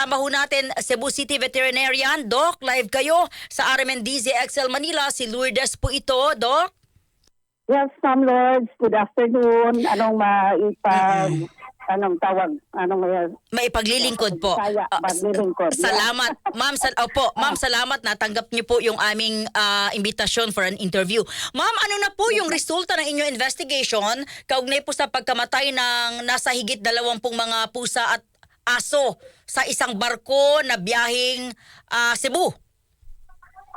Kasama ho natin Cebu City Veterinarian, Doc. Live kayo sa RMNDZ XL Manila. Si Lourdes po ito, Doc. Yes, Ma'am Lords. Good afternoon. Anong maipag... Anong tawag? Anong may... May paglilingkod po. Kaya, Ah, paglilingkod. s- Salamat. Ma'am, sal opo, ma'am, salamat. Natanggap niyo po yung aming ah, imbitasyon for an interview. Ma'am, ano na po yung resulta ng inyong investigation kaugnay po sa pagkamatay ng nasa higit dalawampung mga pusa at aso sa isang barko na biyaheng ah, Cebu?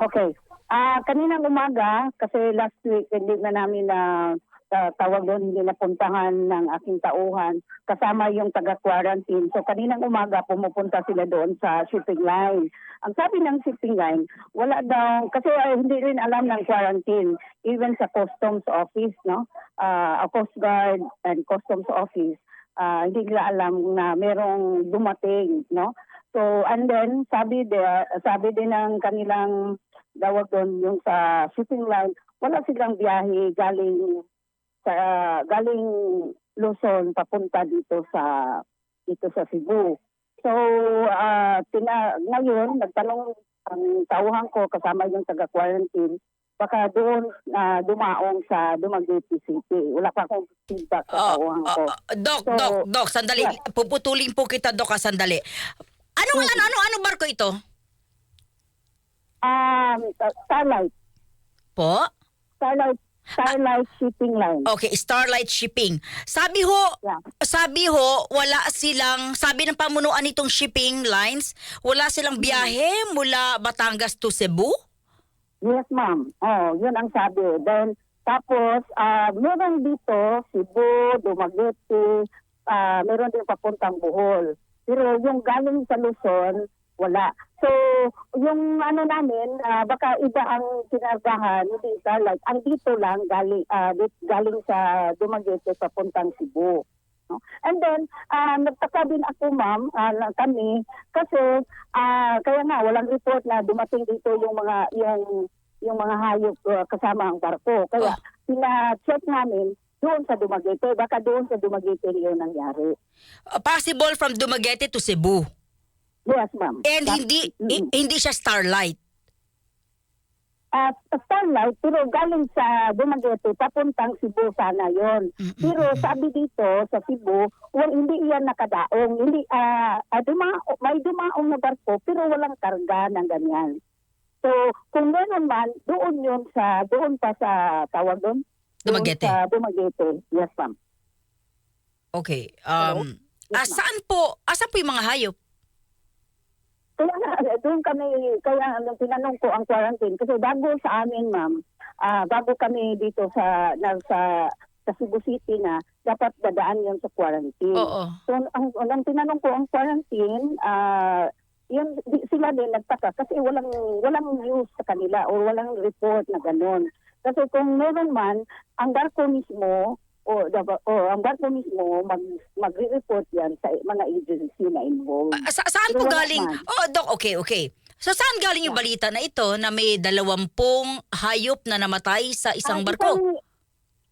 Okay. Ah, kaninang umaga, kasi last week hindi na namin na tawag doon, hindi napuntahan ng aking tauhan kasama yung taga-quarantine. So kaninang umaga pumupunta sila doon sa shipping line. Ang sabi ng shipping line, wala daw, kasi ah, hindi rin alam ng quarantine, even sa customs office, no? A Coast Guard and customs office, ah, hindi nila alam na merong dumating, no? So, and then, sabi, de, sabi din ng kanilang dawag doon yung sa shipping line, wala silang biyahe galing sa galing Luzon papunta dito sa dito sa Cebu. So, ah tina, ngayon nagtanong ang tauhan ko kasama yung taga-quarantine baka doon na dumaong sa Dumaguete City. Wala pa akong feedback sa tauhan ah, ko. ah, Doc, So, Doc, Doc, sandali. yeah. Puputulin po kita, Doc, ah, sandali. Ano, ano, ano, ano barko ito? Um, Starlight. Po? Starlight, Starlight Shipping Line. Okay, Starlight Shipping. Sabi ho, Yeah. sabi ho, wala silang, sabi ng pamunuan nitong shipping lines, wala silang biyahe mula Batangas to Cebu? Yes, ma'am. Oh, yun ang sabi. Then, tapos, ah meron dito, Cebu, Dumaguete, ah meron din papuntang Bohol. Pero yung galing sa Luzon, wala. So, yung ano namin, ah, baka iba ang kinargahan, hindi Starlight. Ang dito lang, galing, dit- galing sa Dumaguete papuntang Cebu. No? And then, ah, nagtaka din ako, ma'am, na kami, kasi ah, kaya nga, walang report na dumating dito yung mga, yung, yung mga hayop ah, kasama ang barko. Kaya, pina-check namin doon sa Dumaguete. Baka doon sa Dumaguete yun nangyari. Uh, Possible from Dumaguete to Cebu. Yes, ma'am. And That- hindi Mm. hi- hindi siya Starlight. At Starlight, pero galing sa Dumaguete, papuntang Cebu sana yon. Pero sabi dito sa Cebu, well, hindi iyan nakadaong. Hindi, ah ah, duma- may dumaong na barko, pero walang karga ng ganyan. So, kung meron man, doon yun sa, doon pa sa, tawag doon? Dumaguete. Sa Dumaguete, yes ma'am. Okay. Um, Yes, ah, saan po, asan po yung mga hayop? Kaya nga, doon kami, kaya nung tinanong ko ang quarantine, kasi bago sa amin, ma'am, ah, bago kami dito sa, na, sa, sa Cebu City na, dapat dadaan yun sa quarantine. Oo. So, ang, nung tinanong ko ang quarantine, ah, yun, di- sila din nagtaka kasi walang, walang news sa kanila o walang report na gano'n. Kasi kung meron man, ang barko mismo, o, daba- o ang barko mismo, mag, magre-report yan sa mga agency na involved. Sa- saan po galing? man. Oh, Doc, okay, okay. So saan galing yung balita na ito na may dalawampung hayop na namatay sa isang Ah, barko? Isang,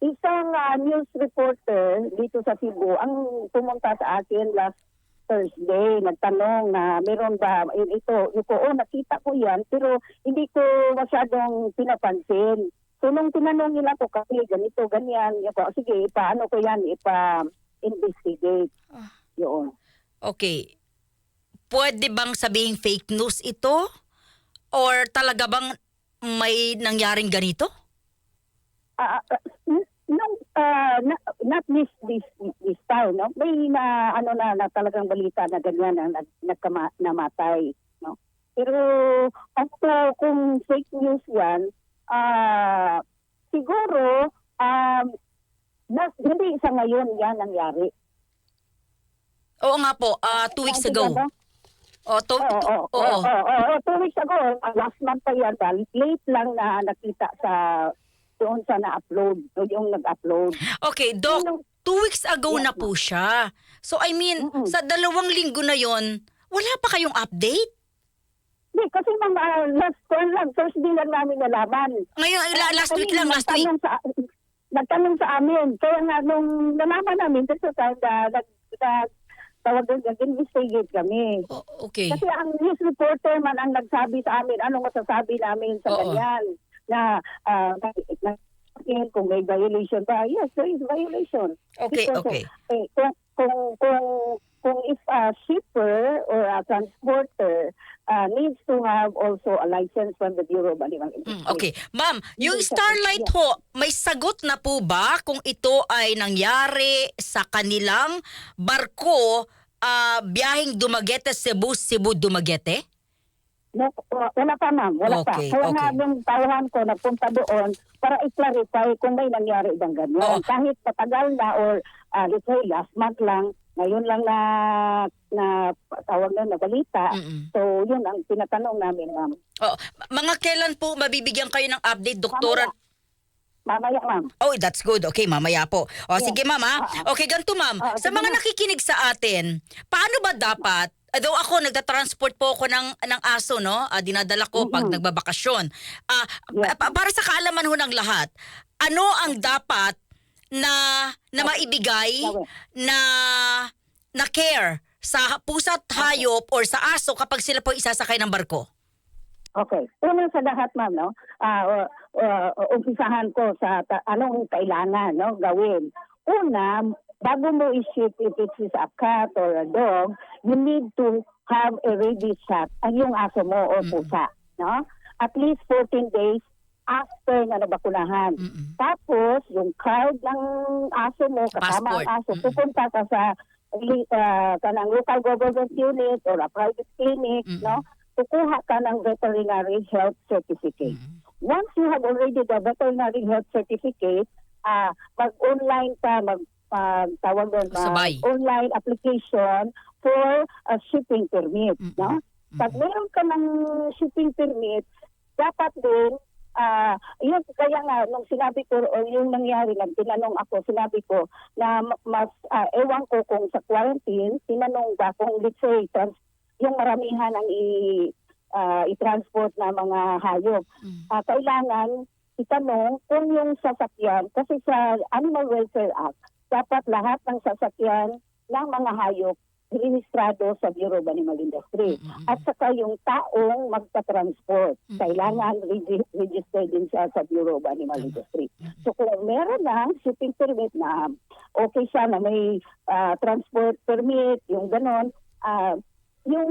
isang ah, news reporter dito sa Cebu ang pumunta sa akin last Thursday, nagtanong na meron ba eh, ito, ito, oh, nakita ko yan, pero hindi ko masyadong pinapansin. So nung tinanong nila ko kasi ganito, ganyan, yun ko, sige, paano ko yan, ipa-investigate. Ah. Yun. Okay. Pwede bang sabihing fake news ito? Or talaga bang may nangyaring ganito? Ah, ah, n- nung ah, na- not this this this time no may na ano na, na talagang balita na ganyan na nag, nagkama, namatay no pero ako kung fake news yan ah siguro um nas, hindi sa ngayon yan nangyari Oo nga po, ah, two weeks ago. Oh, to, Oo, to- oo, oo. oo, oo, two weeks ago, ah, last month pa yan, late lang na nakita sa doon sa na-upload, yung nag-upload. Okay, Doc, Yung- two weeks ago Yeah, na po siya. So I mean, Mm-mm. sa dalawang linggo na yon, wala pa kayong update? Hindi, kasi mga last one lang, Thursday lang namin nalaman. Ngayon, la- last week lang, last week. Sa, nagtanong sa amin. Kaya nga, nung nalaman namin, kasi sa time na nag, nag, tawag doon, nag-investigate kami. O- okay. Kasi ang news reporter man ang nagsabi sa amin, anong masasabi namin sa Oo. ganyan na ah, na, na, kung may violation ba? Yes, there is violation. Okay, Because, okay. Eh, kung, kung, kung, kung if a shipper or a transporter uh, needs to have also a license from the Bureau of Animal Mm, Industry. okay. Ma'am, yung Starlight yeah. ho, may sagot na po ba kung ito ay nangyari sa kanilang barko ah, biyahing Dumaguete, Cebu, Cebu, Dumaguete? No, wala pa ma'am, wala Okay, pa. Kaya okay. nga yung tawahan ko nagpunta doon para i-clarify kung may nangyari bang ganyan. Oo. Kahit patagal na or uh, let's say last month lang, ngayon lang na na tawag na na balita. Mm-mm. So yun ang tinatanong namin ma'am. Oh, mga kailan po mabibigyan kayo ng update, Doktora? Mamaya ma'am. Oh, that's good. Okay, mamaya po. O, Yeah. sige, ma'am, ha? Ah, Okay, ganito, ma'am. Ah, Sa mga nakikinig sa atin, paano ba dapat, Though ako, nagda-transport po ako ng, ng aso, no? Ah, dinadala ko pag Mhm. nagbabakasyon. Ah, Yeah. pa- para sa kaalaman ho ng lahat, ano ang dapat na na maibigay Gawin. na na care sa pusa't hayop or sa aso kapag sila po isasakay ng barko? Okay. Una sa lahat, ma'am, no? Ah, uh, uh, umpisahan ko sa ta- anong kailangan no gawin. Una, bago mo i-ship if it is a cat or a dog, you need to have a rabies shot ang yung aso mo o Mm. pusa, no? At least 14 days after na nabakunahan. Mm-mm. Tapos, yung card ng aso mo, kasama Passport. ang aso, Mm-mm. pupunta ka sa ah, kanang local government unit or a private clinic, Mm-mm. no? Kukuha ka ng veterinary health certificate. Mm-mm. Once you have already the veterinary health certificate, ah mag-online ka, mag ah, tawag doon, ah, Sabay. online application for a shipping permit, Mm-mm. no? Pag meron ka ng shipping permit, dapat din, ah yun, kaya nga, nung sinabi ko, o yung nangyari, nag tinanong ako, sinabi ko, na ma- mas, ah, ewan ko kung sa quarantine, tinanong ba kung, let's say, trans, yung maramihan ang i, ah, i-transport na mga hayop. Mm. Ah, kailangan itanong kung yung sasakyan, kasi sa Animal Welfare Act, dapat lahat ng sasakyan ng mga hayop rehistrado sa Bureau of Animal Industry. Mm-mm. At saka yung taong magta-transport, Mm. kailangan regi- registered din siya sa Bureau of Animal Tama. Industry. So kung meron ng shipping permit na okay siya na may ah, transport permit, yung ganon, ah, yung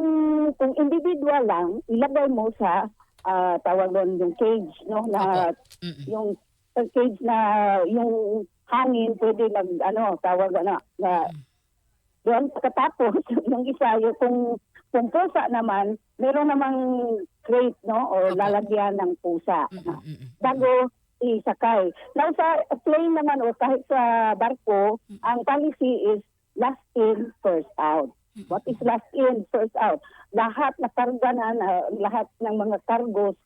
kung individual lang, ilagay mo sa ah, tawag doon yung cage, no, na Mm-mm. yung sa cage na yung hangin pwede mag ano tawag na na doon pagkatapos yung isa yung kung kung pusa naman meron namang crate no o Opo. lalagyan ng pusa. Mm-mm. bago isakay. Now sa plane naman o kahit sa barko, ang policy is last in, first out. What is last in, first out? Lahat na karga na, na- lahat ng mga cargos,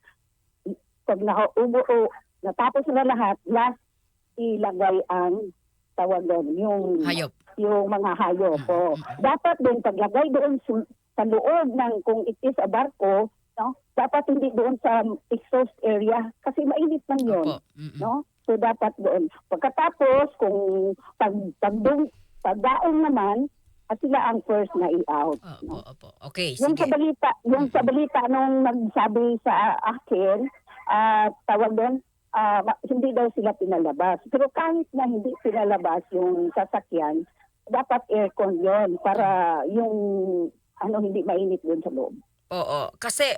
pag nakaubo o natapos na lahat, last ilagay ang tawag doon, yung Hayop. Yung mga hayop. po. Dapat din paglagay doon sa loob ng kung it is a barko, no? Dapat hindi doon sa exhaust area kasi mainit lang 'yon, no? So dapat doon. Pagkatapos kung pag pagdung pagdaong naman at sila ang first na i-out. Opo, no? opo. Okay, Yung sige. sa balita, yung sa balita nung nagsabi sa akin, ah tawag doon, ma- hindi daw sila pinalabas. Pero kahit na hindi pinalabas yung sasakyan, dapat aircon yon para yung ano hindi mainit doon sa loob. Oo, kasi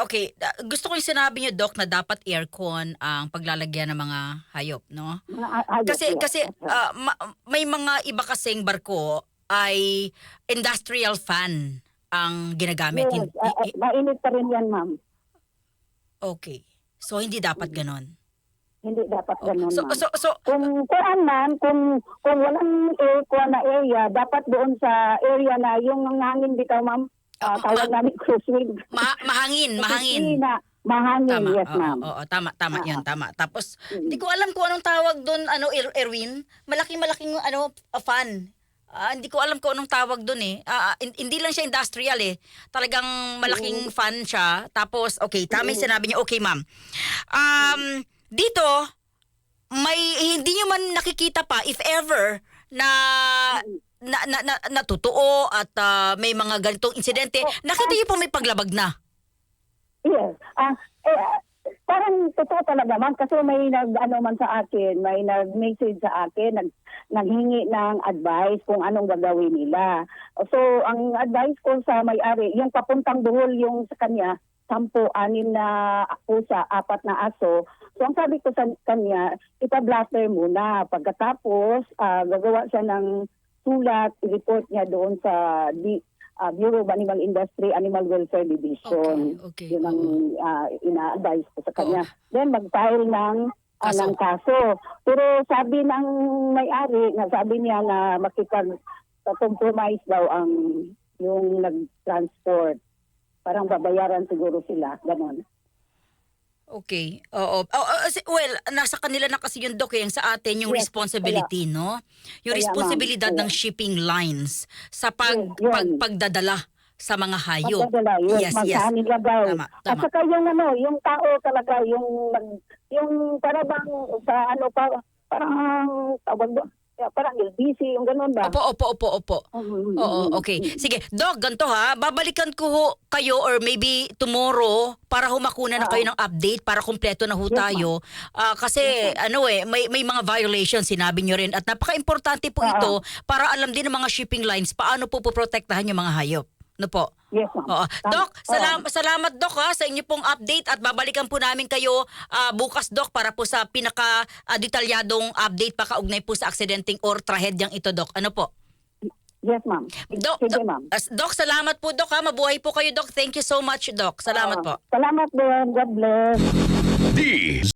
Okay, gusto ko yung sinabi niyo doc na dapat aircon ang paglalagyan ng mga hayop, no? Kasi kasi ma- may mga iba kasing barko ay industrial fan ang ginagamit. yes, hi- mainit pa rin yan, ma'am. okay. So hindi dapat ganon. Hindi dapat ganun, So so so kung kuan man, kung kung walang aircon na area, dapat doon sa area na yung hangin bitaw, ma'am. Ah, Uh, tawag namin cruise wind. ma- mahangin, mahangin. Na, mahangin, Tama. yes, oo, ma'am. Oo, tama, tama Ah, 'yun, tama. Tapos Mm. hindi ko alam kung anong tawag doon, ano Er- Erwin. Malaking-malaking ano uh, fan. Ah, hindi ko alam kung anong tawag doon eh. Ah, ah, hin- hindi lang siya industrial eh. Talagang malaking fan siya. Tapos, okay, tama yung sinabi niyo. Okay, ma'am. Um, dito, may hindi nyo man nakikita pa, if ever, na na, na, na, natutuo at ah, may mga ganitong insidente, nakita niyo po may paglabag na. Yes. Ah, eh, parang totoo talaga man kasi may nag ano man sa akin, may nag-message sa akin, nag naghingi ng advice kung anong gagawin nila. So, ang advice ko sa may-ari, yung papuntang Bohol yung sa kanya, sampu, anim na pusa, apat na aso. So, ang sabi ko sa kanya, ipa-blaster muna. Pagkatapos, ah, gagawa siya ng sulat, i-report niya doon sa di, ah, Bureau of Animal Industry, Animal Welfare Division. Okay, okay. Yun ang ah, ina-advise ko sa kanya. Then mag-file ng Kaso. ng kaso. Pero sabi ng may-ari, na sabi niya na makipag compromise daw ang yung nag-transport. Parang babayaran siguro sila. Ganon. Okay. Oo. Oh, oh, well, nasa kanila na kasi yung doc eh, yung sa atin yung Yes, responsibility, no? Yung Kaya, responsibilidad ma'am, ng kaya. shipping lines sa pag, Yes, pag pagdadala sa mga hayop. Magdadala, yun, Yes, yes. magkano nilagay. Tama, At tama. saka yung ano, yung tao talaga, yung, yung para bang sa ano, pa, parang tawag doon, parang LBC, yung ganun ba? Opo, opo, opo, opo. Mm, mm, Oo, okay. Sige, Dog, ganito ha. Babalikan ko ho kayo or maybe tomorrow para humakuna na kayo ng update para kumpleto na ho tayo. Ah, kasi ano eh, may, may mga violations sinabi nyo rin at napaka-importante po ito para alam din ng mga shipping lines paano po poprotektahan yung mga hayop. No po? Yes, ma'am. Oo. Tama. Doc, salam, salamat Doc ha sa inyo pong update at babalikan po namin kayo ah, bukas Doc para po sa pinaka ah, detalyadong update pa kaugnay po sa aksidenteng or trahedyang ito Doc. Ano po? Yes, ma'am. Doc, Sige, Doc, ma'am. as- Doc, salamat po, Doc, ha. Mabuhay po kayo, Doc. Thank you so much, Doc. Salamat po. Salamat din. God bless. D